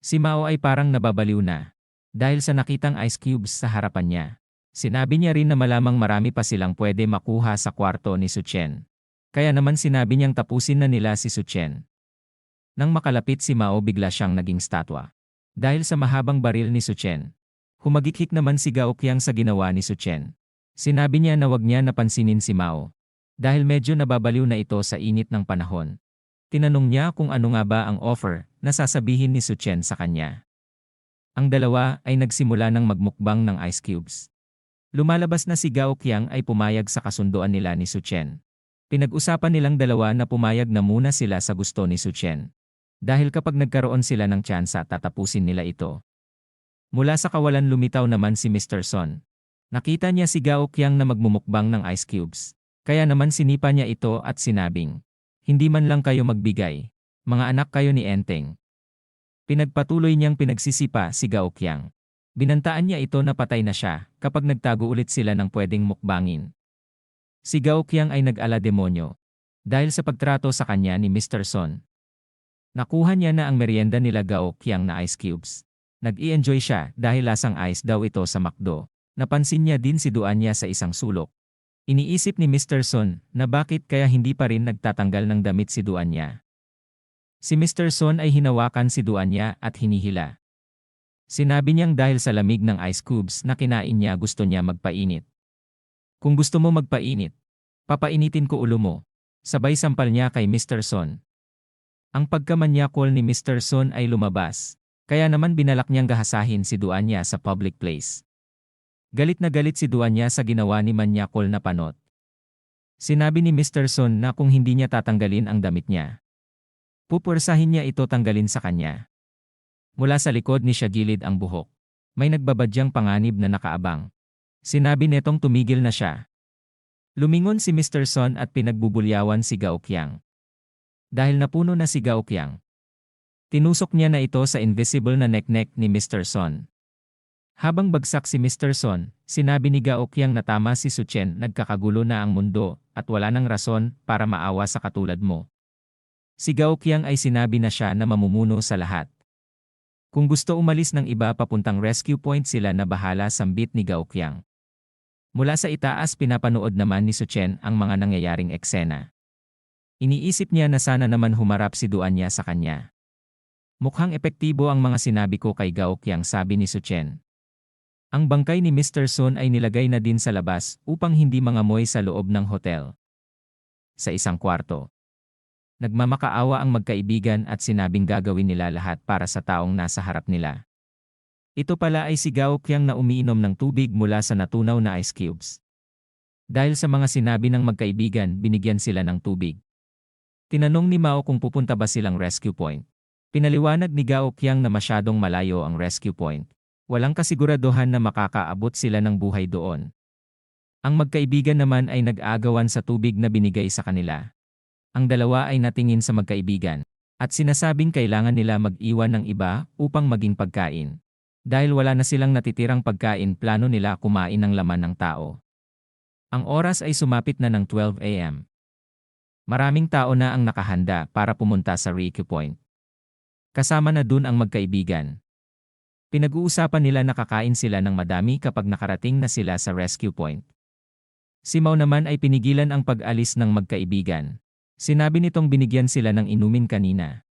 Si Mao ay parang nababaliw na. Dahil sa nakitang ice cubes sa harapan niya. Sinabi niya rin na malamang marami pa silang pwede makuha sa kwarto ni Suchen. Kaya naman sinabi niyang tapusin na nila si Suchen. Nang makalapit si Mao bigla siyang naging statwa. Dahil sa mahabang baril ni Suchen. Humagikik naman si Gaokyang sa ginawa ni Suchen. Sinabi niya na wag niya napansinin si Mao. Dahil medyo nababaliw na ito sa init ng panahon. Tinanong niya kung ano nga ba ang offer na sasabihin ni Suchen sa kanya. Ang dalawa ay nagsimula ng magmukbang ng ice cubes. Lumalabas na si Gao Qiang ay pumayag sa kasunduan nila ni Suchen. Pinag-usapan nilang dalawa na pumayag na muna sila sa gusto ni Suchen. Dahil kapag nagkaroon sila ng tsansa tatapusin nila ito. Mula sa kawalan lumitaw naman si Mr. Son. Nakita niya si Gao Qiang na magmumukbang ng ice cubes. Kaya naman sinipa niya ito at sinabing, Hindi man lang kayo magbigay. Mga anak kayo ni Enteng. Pinagpatuloy niyang pinagsisipa si Gao Qiang. Binantaan niya ito na patay na siya kapag nagtago ulit sila ng pwedeng mukbangin. Si Gao Qiang ay nag-ala demonyo. Dahil sa pagtrato sa kanya ni Mr. Son. Nakuha niya na ang merienda nila Gao Qiang na ice cubes. Nag-i-enjoy siya dahil lasang ice daw ito sa McDo. Napansin niya din si Duan niya sa isang sulok. Iniisip ni Mr. Son na bakit kaya hindi pa rin nagtatanggal ng damit si Duan niya. Si Mr. Son ay hinawakan si Duan niya at hinihila. Sinabi niyang dahil sa lamig ng ice cubes na kinain niya gusto niya magpainit. Kung gusto mo magpainit, papainitin ko ulo mo. Sabay sampal niya kay Mr. Son. Ang pagkamanyakol ni Mr. Son ay lumabas, kaya naman binalak niyang gahasahin si Duan niya sa public place. Galit na galit si Duan niya sa ginawa ni Manyakol na panot. Sinabi ni Mr. Son na kung hindi niya tatanggalin ang damit niya, Pupursahin niya ito tanggalin sa kanya. Mula sa likod ni siya gilid ang buhok. May nagbabadyang panganib na nakaabang. Sinabi netong tumigil na siya. Lumingon si Mr. Son at pinagbubulyawan si Gaokyang. Dahil napuno na si Gaokyang. Tinusok niya na ito sa invisible na neck-neck ni Mr. Son. Habang bagsak si Mr. Son, sinabi ni Gaokyang na tama si Suchen nagkakagulo na ang mundo at wala nang rason para maawa sa katulad mo. Si Gao Qiang ay sinabi na siya na mamumuno sa lahat. Kung gusto umalis ng iba papuntang rescue point sila na bahala sambit ni Gao Qiang. Mula sa itaas pinapanood naman ni Suchen ang mga nangyayaring eksena. Iniisip niya na sana naman humarap si Duan niya sa kanya. Mukhang epektibo ang mga sinabi ko kay Gao Qiang sabi ni Suchen. Ang bangkay ni Mr. Sun ay nilagay na din sa labas upang hindi mangamoy sa loob ng hotel. Sa isang kwarto. Nagmamakaawa ang magkaibigan at sinabing gagawin nila lahat para sa taong nasa harap nila. Ito pala ay si Gao Qiang na umiinom ng tubig mula sa natunaw na ice cubes. Dahil sa mga sinabi ng magkaibigan, binigyan sila ng tubig. Tinanong ni Mao kung pupunta ba silang rescue point. Pinaliwanag ni Gao Qiang na masyadong malayo ang rescue point. Walang kasiguraduhan na makakaabot sila ng buhay doon. Ang magkaibigan naman ay nag-agawan sa tubig na binigay sa kanila. Ang dalawa ay natingin sa magkaibigan at sinasabing kailangan nila mag-iwan ng iba upang maging pagkain. Dahil wala na silang natitirang pagkain, plano nila kumain ng laman ng tao. Ang oras ay sumapit na ng 12 a.m. Maraming tao na ang nakahanda para pumunta sa Ricky Point. Kasama na dun ang magkaibigan. Pinag-uusapan nila nakakain sila ng madami kapag nakarating na sila sa rescue point. Si Mau naman ay pinigilan ang pag-alis ng magkaibigan. Sinabi nitong binigyan sila ng inumin kanina.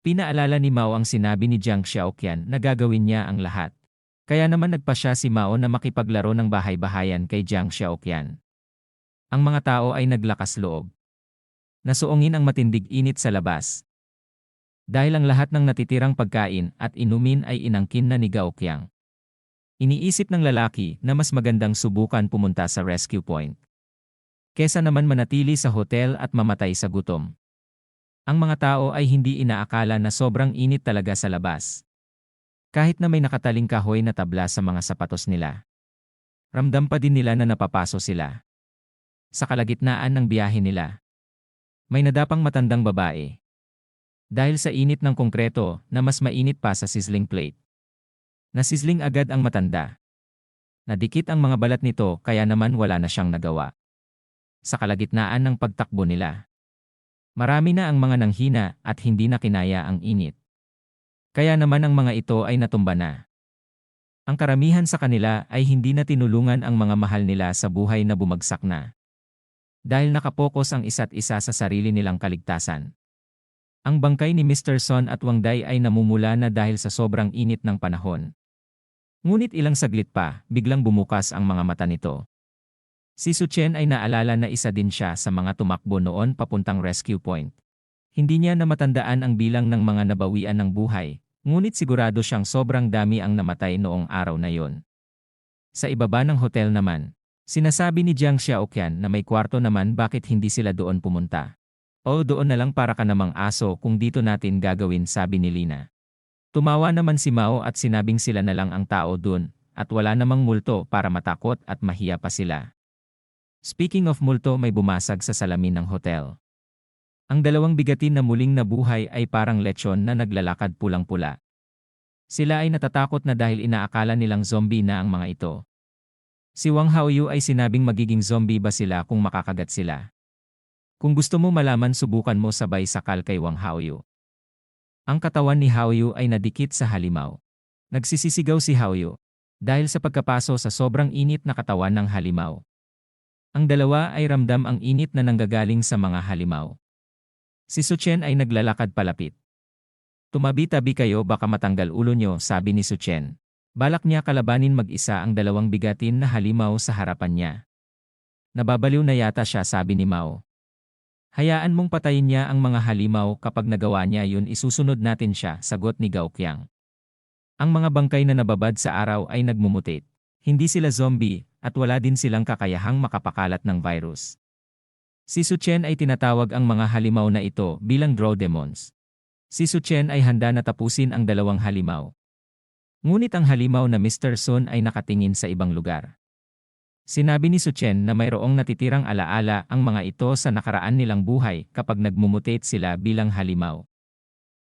Pinaalala ni Mao ang sinabi ni Jiang Xiaoqian na gagawin niya ang lahat. Kaya naman nagpa siya si Mao na makipaglaro ng bahay-bahayan kay Jiang Xiaoqian. Ang mga tao ay naglakas loob. Nasuongin ang matindig init sa labas. Dahil ang lahat ng natitirang pagkain at inumin ay inangkin na ni Gao Qiang. Iniisip ng lalaki na mas magandang subukan pumunta sa rescue point kesa naman manatili sa hotel at mamatay sa gutom. Ang mga tao ay hindi inaakala na sobrang init talaga sa labas. Kahit na may nakataling kahoy na tabla sa mga sapatos nila. Ramdam pa din nila na napapaso sila. Sa kalagitnaan ng biyahe nila. May nadapang matandang babae. Dahil sa init ng konkreto na mas mainit pa sa sizzling plate. Nasisling agad ang matanda. Nadikit ang mga balat nito kaya naman wala na siyang nagawa sa kalagitnaan ng pagtakbo nila. Marami na ang mga nanghina at hindi na kinaya ang init. Kaya naman ang mga ito ay natumba na. Ang karamihan sa kanila ay hindi na tinulungan ang mga mahal nila sa buhay na bumagsak na. Dahil nakapokus ang isa't isa sa sarili nilang kaligtasan. Ang bangkay ni Mr. Son at Wang Dai ay namumula na dahil sa sobrang init ng panahon. Ngunit ilang saglit pa, biglang bumukas ang mga mata nito. Si Su Chen ay naalala na isa din siya sa mga tumakbo noon papuntang rescue point. Hindi niya na matandaan ang bilang ng mga nabawian ng buhay, ngunit sigurado siyang sobrang dami ang namatay noong araw na yon. Sa ibaba ng hotel naman, sinasabi ni Jiang Xiaoqian na may kwarto naman bakit hindi sila doon pumunta. O doon na lang para ka namang aso kung dito natin gagawin sabi ni Lina. Tumawa naman si Mao at sinabing sila na lang ang tao doon, at wala namang multo para matakot at mahiya pa sila. Speaking of multo may bumasag sa salamin ng hotel. Ang dalawang bigatin na muling nabuhay ay parang lechon na naglalakad pulang-pula. Sila ay natatakot na dahil inaakala nilang zombie na ang mga ito. Si Wang Haoyu ay sinabing magiging zombie ba sila kung makakagat sila. Kung gusto mo malaman subukan mo sabay sakal kay Wang Haoyu. Ang katawan ni Haoyu ay nadikit sa halimaw. Nagsisisigaw si Haoyu dahil sa pagkapaso sa sobrang init na katawan ng halimaw. Ang dalawa ay ramdam ang init na nanggagaling sa mga halimaw. Si Suchen ay naglalakad palapit. Tumabi-tabi kayo baka matanggal ulo nyo, sabi ni Suchen. Balak niya kalabanin mag-isa ang dalawang bigatin na halimaw sa harapan niya. Nababaliw na yata siya sabi ni Mao. Hayaan mong patayin niya ang mga halimaw kapag nagawa niya yun isusunod natin siya, sagot ni Gao Qiang. Ang mga bangkay na nababad sa araw ay nagmumutate. Hindi sila zombie, at wala din silang kakayahang makapakalat ng virus. Si Su Chen ay tinatawag ang mga halimaw na ito bilang draw demons. Si Su Chen ay handa na tapusin ang dalawang halimaw. Ngunit ang halimaw na Mr. Sun ay nakatingin sa ibang lugar. Sinabi ni Su Chen na mayroong natitirang alaala ang mga ito sa nakaraan nilang buhay kapag nagmumutate sila bilang halimaw.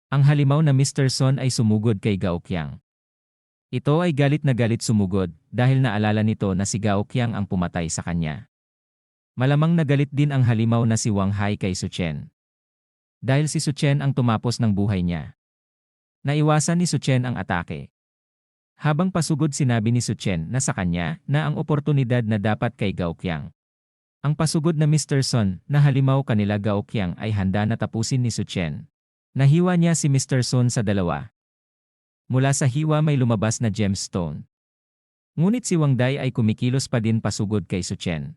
Ang halimaw na Mr. Sun ay sumugod kay Gao Qiang. Ito ay galit na galit sumugod dahil naalala nito na si Gao Qiang ang pumatay sa kanya. Malamang nagalit din ang halimaw na si Wang Hai kay Su Chen. Dahil si Su Chen ang tumapos ng buhay niya. Naiwasan ni Su Chen ang atake. Habang pasugod sinabi ni Su Chen na sa kanya na ang oportunidad na dapat kay Gao Qiang. Ang pasugod na Mr. Sun na halimaw kanila Gao Qiang ay handa na tapusin ni Su Chen. Nahiwa niya si Mr. Sun sa dalawa Mula sa hiwa may lumabas na gemstone. Ngunit si Wang Dai ay kumikilos pa din pasugod kay Su Chen.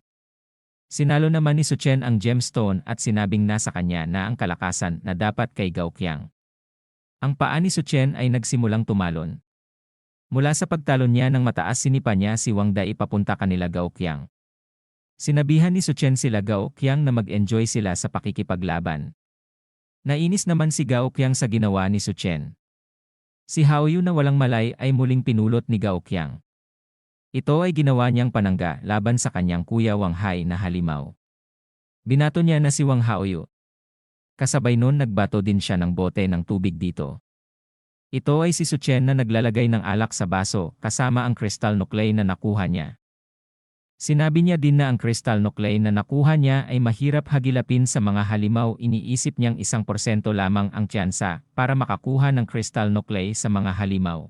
Sinalo naman ni Su Chen ang gemstone at sinabing nasa kanya na ang kalakasan na dapat kay Gao Qiang. Ang paa ni Su Chen ay nagsimulang tumalon. Mula sa pagtalon niya ng mataas sinipa niya si Wang Dai papunta kanila Gao Qiang. Sinabihan ni Su Chen sila Gao Qiang na mag-enjoy sila sa pakikipaglaban. Nainis naman si Gao Qiang sa ginawa ni Su Chen. Si Haoyu na walang malay ay muling pinulot ni Gao Qiang. Ito ay ginawa niyang panangga laban sa kanyang kuya Wang Hai na halimaw. Binato niya na si Wang Haoyu. Kasabay nun nagbato din siya ng bote ng tubig dito. Ito ay si Su Chen na naglalagay ng alak sa baso kasama ang crystal nuclei na nakuha niya. Sinabi niya din na ang crystal nuclei na nakuha niya ay mahirap hagilapin sa mga halimaw iniisip niyang isang porsyento lamang ang tsansa para makakuha ng crystal nuclei sa mga halimaw.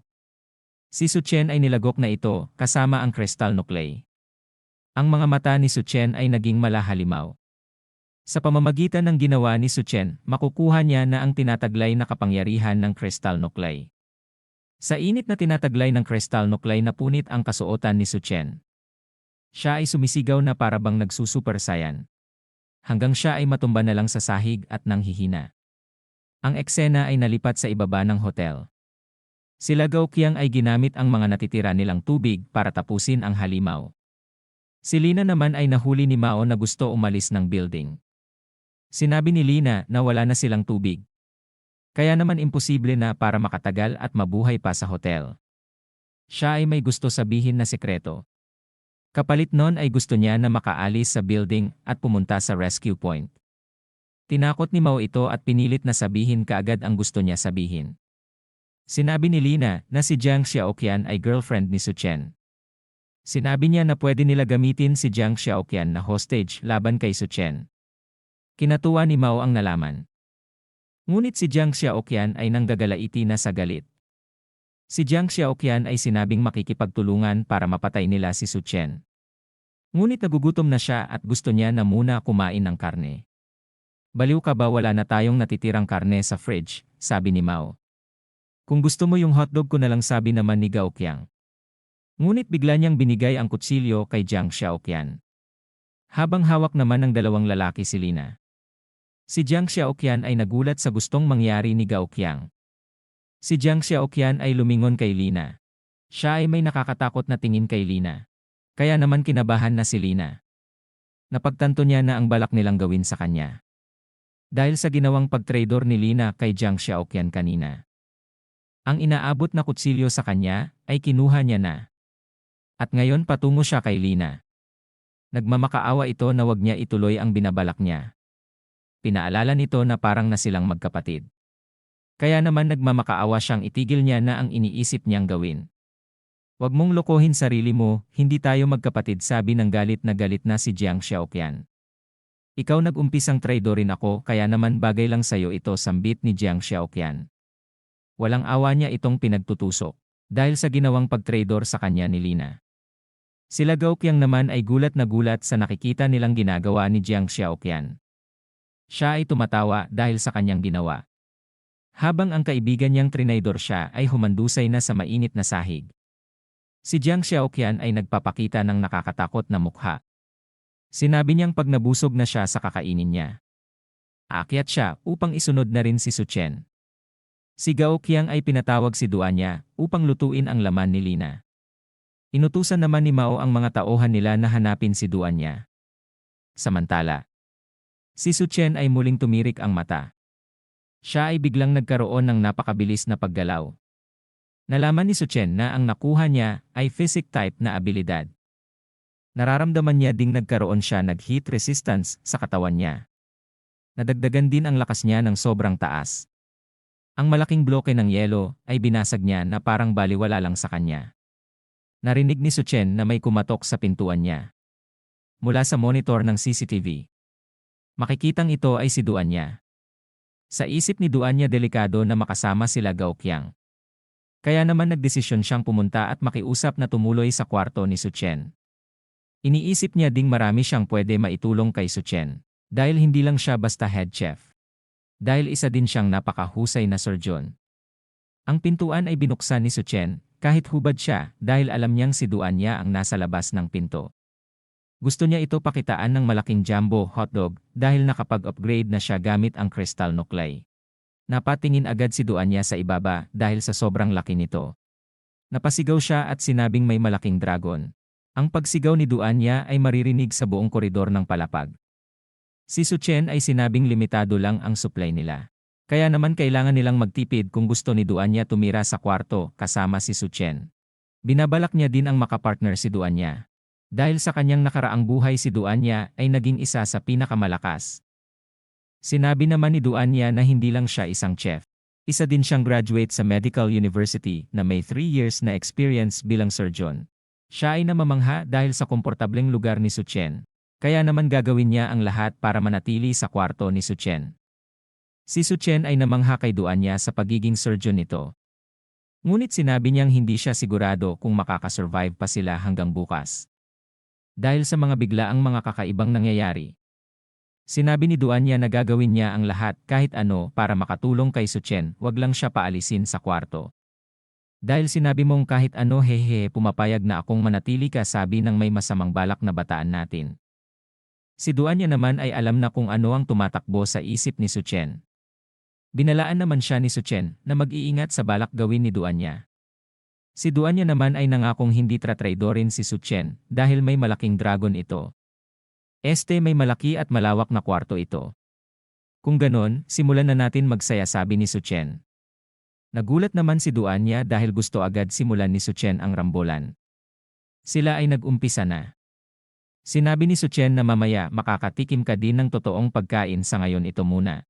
Si Su Chen ay nilagok na ito kasama ang crystal nuclei. Ang mga mata ni Su Chen ay naging malahalimaw. Sa pamamagitan ng ginawa ni Su Chen, makukuha niya na ang tinataglay na kapangyarihan ng crystal nuclei. Sa init na tinataglay ng crystal nuclei na punit ang kasuotan ni Su Chen. Siya ay sumisigaw na parabang nagsusuper saiyan. Hanggang siya ay matumba na lang sa sahig at nanghihina. Ang eksena ay nalipat sa ibaba ng hotel. Sila Gao Qiang ay ginamit ang mga natitira nilang tubig para tapusin ang halimaw. Si Lina naman ay nahuli ni Mao na gusto umalis ng building. Sinabi ni Lina na wala na silang tubig. Kaya naman imposible na para makatagal at mabuhay pa sa hotel. Siya ay may gusto sabihin na sekreto. Kapalit nun ay gusto niya na makaalis sa building at pumunta sa rescue point. Tinakot ni Mao ito at pinilit na sabihin kaagad ang gusto niya sabihin. Sinabi ni Lina na si Jiang Xiaoqian ay girlfriend ni Su Chen. Sinabi niya na pwede nila gamitin si Jiang Xiaoqian na hostage laban kay Su Chen. Kinatuwa ni Mao ang nalaman. Ngunit si Jiang Xiaoqian ay nanggagalaiti na sa galit. Si Jiang Xiaoqian ay sinabing makikipagtulungan para mapatay nila si Su Chen. Ngunit nagugutom na siya at gusto niya na muna kumain ng karne. Baliw ka ba wala na tayong natitirang karne sa fridge, sabi ni Mao. Kung gusto mo yung hotdog ko na lang sabi naman ni Gao Qiang. Ngunit bigla niyang binigay ang kutsilyo kay Jiang Xiaoqian. Habang hawak naman ng dalawang lalaki si Lina. Si Jiang Xiaoqian ay nagulat sa gustong mangyari ni Gao Qiang. Si Jiang Xiaoqian ay lumingon kay Lina. Siya ay may nakakatakot na tingin kay Lina. Kaya naman kinabahan na si Lina. Napagtanto niya na ang balak nilang gawin sa kanya. Dahil sa ginawang pagtraidor ni Lina kay Jiang Xiaoqian kanina. Ang inaabot na kutsilyo sa kanya ay kinuha niya na. At ngayon patungo siya kay Lina. Nagmamakaawa ito na wag niya ituloy ang binabalak niya. Pinaalala nito na parang na silang magkapatid. Kaya naman nagmamakaawa siyang itigil niya na ang iniisip niyang gawin. Huwag mong lokohin sarili mo, hindi tayo magkapatid sabi ng galit na galit na si Jiang Xiaoqian. Ikaw nag-umpisang traidorin ako kaya naman bagay lang sayo ito sambit ni Jiang Xiaoqian. Walang awa niya itong pinagtutusok dahil sa ginawang pagtraidor sa kanya ni Lina. Sila Gao Qiang naman ay gulat na gulat sa nakikita nilang ginagawa ni Jiang Xiaoqian. Siya ay tumatawa dahil sa kanyang ginawa. Habang ang kaibigan niyang trinaidor siya ay humandusay na sa mainit na sahig. Si Jiang Xiaoqian ay nagpapakita ng nakakatakot na mukha Sinabi niyang pag nabusog na siya sa kakainin niya. Aakyat siya upang isunod na rin si Su Chen. Si Gao Qiang ay pinatawag si Duan niya upang lutuin ang laman ni Lina. Inutusan naman ni Mao ang mga tauhan nila na hanapin si Duan niya. Samantala, si Su Chen ay muling tumirik ang mata. Siya ay biglang nagkaroon ng napakabilis na paggalaw. Nalaman ni Su Chen na ang nakuha niya ay physic type na abilidad. Nararamdaman niya ding nagkaroon siya nag-heat resistance sa katawan niya. Nadagdagan din ang lakas niya ng sobrang taas. Ang malaking bloke ng yelo ay binasag niya na parang baliwala lang sa kanya. Narinig ni Suchen na may kumatok sa pintuan niya. Mula sa monitor ng CCTV. Makikitang ito ay si Duan niya. Sa isip ni Duan niya delikado na makasama sila Gao Qiang. Kaya naman nagdesisyon siyang pumunta at makiusap na tumuloy sa kwarto ni Suchen. Iniisip niya ding marami siyang pwede maitulong kay Suchen. Dahil hindi lang siya basta head chef. Dahil isa din siyang napakahusay na surgeon. Ang pintuan ay binuksan ni Suchen, kahit hubad siya, dahil alam niyang si Duan niya ang nasa labas ng pinto. Gusto niya ito pakitaan ng malaking jumbo hotdog dahil nakapag-upgrade na siya gamit ang crystal nuclei. Napatingin agad si Duan niya sa ibaba dahil sa sobrang laki nito. Napasigaw siya at sinabing may malaking dragon. Ang pagsigaw ni Duanya ay maririnig sa buong koridor ng palapag. Si Su Chen ay sinabing limitado lang ang supply nila. Kaya naman kailangan nilang magtipid kung gusto ni Duanya tumira sa kwarto kasama si Su Chen. Binabalak niya din ang makapartner si Duanya. Dahil sa kanyang nakaraang buhay si Duanya ay naging isa sa pinakamalakas. Sinabi naman ni Duanya na hindi lang siya isang chef. Isa din siyang graduate sa Medical University na may 3 years na experience bilang surgeon. Siya ay namamangha dahil sa komportableng lugar ni Su Chen. Kaya naman gagawin niya ang lahat para manatili sa kwarto ni Su Chen. Si Su Chen ay namangha kay Duan niya sa pagiging surgeon nito. Ngunit sinabi niyang hindi siya sigurado kung makakasurvive pa sila hanggang bukas. Dahil sa mga biglaang mga kakaibang nangyayari. Sinabi ni Duan niya na gagawin niya ang lahat kahit ano para makatulong kay Su Chen, wag lang siya paalisin sa kwarto. Dahil sinabi mong kahit ano hehe pumapayag na akong manatili ka sabi ng may masamang balak na bataan natin. Si Duanya naman ay alam na kung ano ang tumatakbo sa isip ni Suchen. Binalaan naman siya ni Suchen na mag-iingat sa balak gawin ni Duanya. Si Duanya naman ay nangakong hindi tratraidorin si Suchen dahil may malaking dragon ito. Este may malaki at malawak na kwarto ito. Kung ganon, simulan na natin magsaya sabi ni Suchen. Nagulat naman si Duanya dahil gusto agad simulan ni Suchen ang rambulan. Sila ay nag-umpisa na. Sinabi ni Suchen na mamaya makakatikim ka din ng totoong pagkain sa ngayon ito muna.